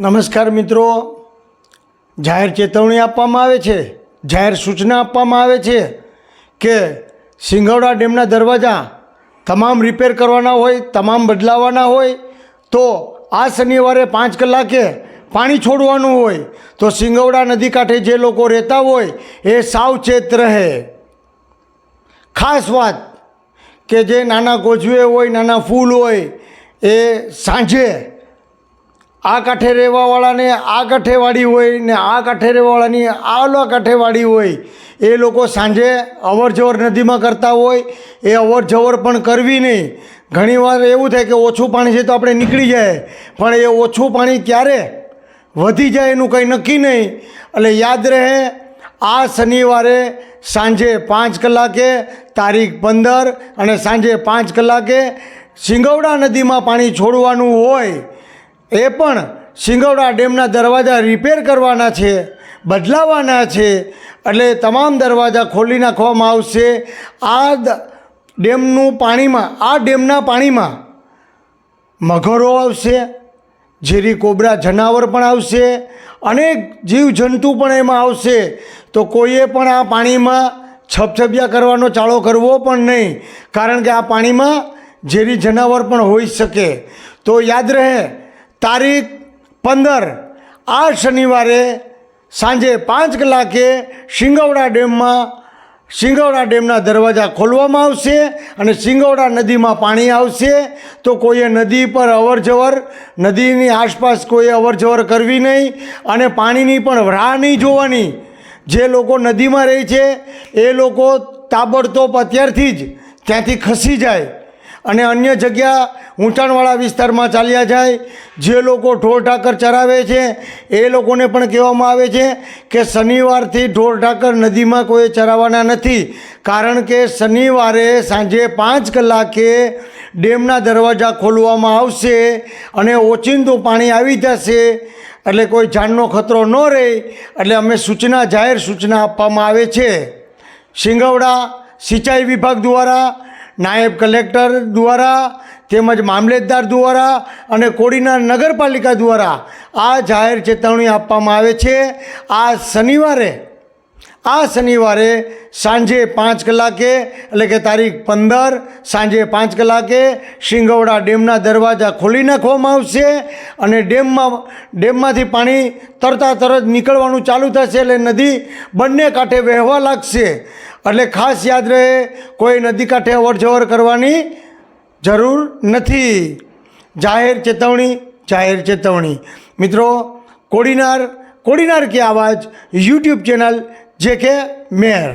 નમસ્કાર મિત્રો. જાહેર ચેતવણી આપવામાં આવે છે. જાહેર સૂચના આપવામાં આવે છે કે સિંગવડા ડેમના દરવાજા તમામ રિપેર કરવાના હોય, તમામ બદલાવાના હોય, તો આ શનિવારે પાંચ કલાકે પાણી છોડવાનું હોય, તો સિંગવડા નદી કાંઠે જે લોકો રહેતા હોય, એ સાવચેત રહે. ખાસ વાત કે જે નાના ગોજવે હોય, નાના ફૂલ હોય, એ સાંજે આ કાંઠે રહેવાવાળાને આ કાંઠે વાડી હોય ને આ કાંઠે રહેવાવાળાની આલા કાંઠે વાડી હોય, એ લોકો સાંજે અવર જવર નદીમાં કરતા હોય, એ અવર જવર પણ કરવી નહીં. ઘણીવાર એવું થાય કે ઓછું પાણી છે તો આપણે નીકળી જાય, પણ એ ઓછું પાણી ક્યારે વધી જાય એનું કંઈ નક્કી નહીં. એટલે યાદ રહે, આ શનિવારે સાંજે પાંચ કલાકે તારીખ પંદર અને સાંજે પાંચ કલાકે સિંગવડા નદીમાં પાણી છોડવાનું હોય એ પણ સિંગવડા ડેમના દરવાજા રિપેર કરવાના છે, બદલાવાના છે. એટલે તમામ દરવાજા ખોલી નાખવામાં આવશે. આ ડેમનું પાણીમાં, આ ડેમના પાણીમાં મગરો આવશે, ઝેરી કોબરા, જનાવર પણ આવશે, અનેક જીવજંતુ પણ એમાં આવશે. તો કોઈએ પણ આ પાણીમાં છપછપિયા કરવાનો ચાળો કરવો પણ નહીં, કારણ કે આ પાણીમાં ઝેરી જનાવર પણ હોઈ શકે. તો યાદ રહે તારીખ પંદર. આ શનિવારે સાંજે પાંચ કલાકે શિંગવડા ડેમમાં, શિંગવડા ડેમના દરવાજા ખોલવામાં આવશે અને સિંગવડા નદીમાં પાણી આવશે. તો કોઈએ નદી પર અવરજવર, નદીની આસપાસ કોઈએ અવરજવર કરવી નહીં અને પાણીની પણ રાહ નહીં જોવાની. જે લોકો નદીમાં રહે છે, એ લોકો તાબડતોબ અત્યારથી જ ત્યાંથી ખસી જાય. અને અન્ય જગ્યા ઊંચાણવાળા વિસ્તારમાં ચાલ્યા જાય, જે લોકો ઢોર ઢાકર ચરાવે છે, એ લોકોને પણ કહેવામાં આવે છે કે શનિવારથી ઢોર ઢાકર નદીમાં કોઈ ચરાવવાના નથી. કારણ કે શનિવારે સાંજે પાંચ કલાકે ડેમના દરવાજા ખોલવામાં આવશે અને ઓચિંતું પાણી આવી જશે. એટલે કોઈ જાનનો ખતરો ન રહે, એટલે અમે સૂચના, જાહેર સૂચના આપવામાં આવે છે. સિંગવડા સિંચાઈ વિભાગ દ્વારા નાયબ કલેક્ટર દ્વારા તેમજ મામલતદાર દ્વારા અને કોડીના નગરપાલિકા દ્વારા આ જાહેર ચેતવણી આપવામાં આવે છે. આ શનિવારે આ શનિવારે સાંજે પાંચ કલાકે, એટલે કે તારીખ પંદર, સાંજે પાંચ કલાકે શિંગવડા ડેમના દરવાજા ખોલી નાખવામાં આવશે અને ડેમમાં, ડેમમાંથી પાણી તરતા તરત નીકળવાનું ચાલુ થશે એટલે નદી બંને કાંઠે વહેવા લાગશે. એટલે ખાસ યાદ રહે, કોઈ નદી કાંઠે અવરજવર કરવાની જરૂર નથી. જાહેર ચેતવણી જાહેર ચેતવણી. મિત્રો, કોડીનાર કોડીનાર કે આવાજ, યુટ્યુબ ચેનલ જે કે મેર